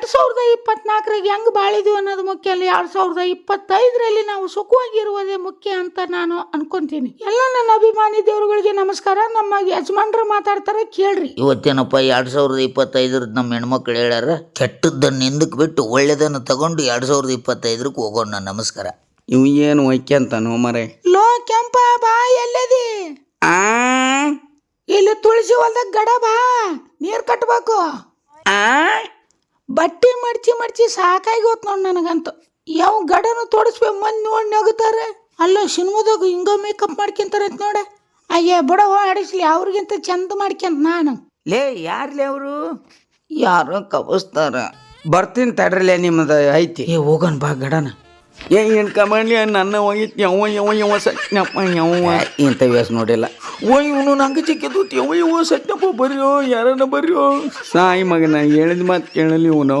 ಎರಡು ಸಾವಿರದ ಇಪ್ಪತ್ನಾಲ್ಕರಾಗ ಹೆಂಗೆ ಬಾಳಿದ್ವಿ ಅನ್ನೋದು ಮುಖ್ಯ ಅಲ್ಲ ಎರಡು ಸಾವಿರದ ಇಪ್ಪತ್ತೈದರಲ್ಲಿ ನಾವು ಸುಖವಾಗಿರುವುದೇ ಮುಖ್ಯ ಅಂತ ನಾನು ಅನ್ಕೊಂತೀನಿ. ಎಲ್ಲ ನನ್ನ ಅಭಿಮಾನಿ ದೇವರುಗಳಿಗೆ ನಮಸ್ಕಾರ. ನಮ್ಮ ಯಜಮಾನ್ರು ಮಾತಾಡ್ತಾರೆ ಕೇಳ್ರಿ. ಇವತ್ತೇನಪ್ಪ ಎರಡು ಸಾವಿರದ ಇಪ್ಪತ್ತೈದರದ್ದು ನಮ್ಮ ಹೆಣ್ಮಕ್ಳು ಹೇಳ್ಯಾರ ಕೆಟ್ಟದ್ದನ್ನು ಹಿಂದಕ್ಕೆ ಬಿಟ್ಟು ಒಳ್ಳೆಯದನ್ನು ತಗೊಂಡು ಎರಡು ಸಾವಿರದ ಇಪ್ಪತ್ತೈದರಕ್ಕೆ ಹೋಗೋಣ ನಮಸ್ಕಾರ. ಇವ್ ಏನು ಒಯ್ಕ್ಯಂತಾನು ಮರೆ ಲೋ ಕೆಂಪ ಬಾ ಎಲ್ಲದಿ. ಆ? ಇಲ್ಲಿ ತುಳಸಿ ಹೊಲ್ದಾಗ ಗಡ ಬಾ ನೀರು ಕಟ್ಟಬೇಕು ಆ? ಬಟ್ಟೆ ಮಡ್ಚಿ ಮಡ್ಚಿ ಸಾಕಾಗಿ ಹೋತ್ ನೋಡ್ ನನಗಂತೂ. ಯಾವ ಗಡನು ತೋಡಿಸ್ಬೇಕು ಮಂದಿ ನೋಡಿ ನಗುತ್ತಾರೆ ಅಲ್ಲೋ ಸಿನಿಮಾದಾಗ ಹಿಂಗ ಮೇಕಪ್ ಮಾಡ್ಕೊಂತಾರಂತ ನೋಡ. ಅಯ್ಯ ಬಿಡವ ಆಡಿಸ್ಲಿ ಅವ್ರಿಗಿಂತ ಚಂದ ಮಾಡ್ಕೊಂತ ನಾನು. ಲೇ ಯಾರ್ಲಿ ಅವರು? ಯಾರೋ ಕಬಸ್ತಾರ ಬರ್ತೀನಿ ತಡ್ರಲೇ ನಿಮ್ಮದು ಐತಿ. ಏ ಹೋಗೋಣ ಬಾ ಗಡನ. ಏ ಏನು ಕಮಲಿ ನನ್ನ ಒಯ್ತು ಯಾವ ಯಾವ ಯಾವ ಸತ್ನಪ್ಪ ಯಾವ ಇಂಥ ವ್ಯಾಸ ನೋಡಿಲ್ಲ. ಓ ಇವನು ನಂಗೆ ಚಿಕ್ಕಿದ್ದು ಯಾವ ಯಾವ ಸತ್ಯಪ್ಪ ಯಾರನ್ನ ಬರ್ರಿಯೋ ಸಾಯಿ ಮಗನ, ಹೇಳಿದ ಮಾತು ಕೇಳಲಿ, ಇವನು.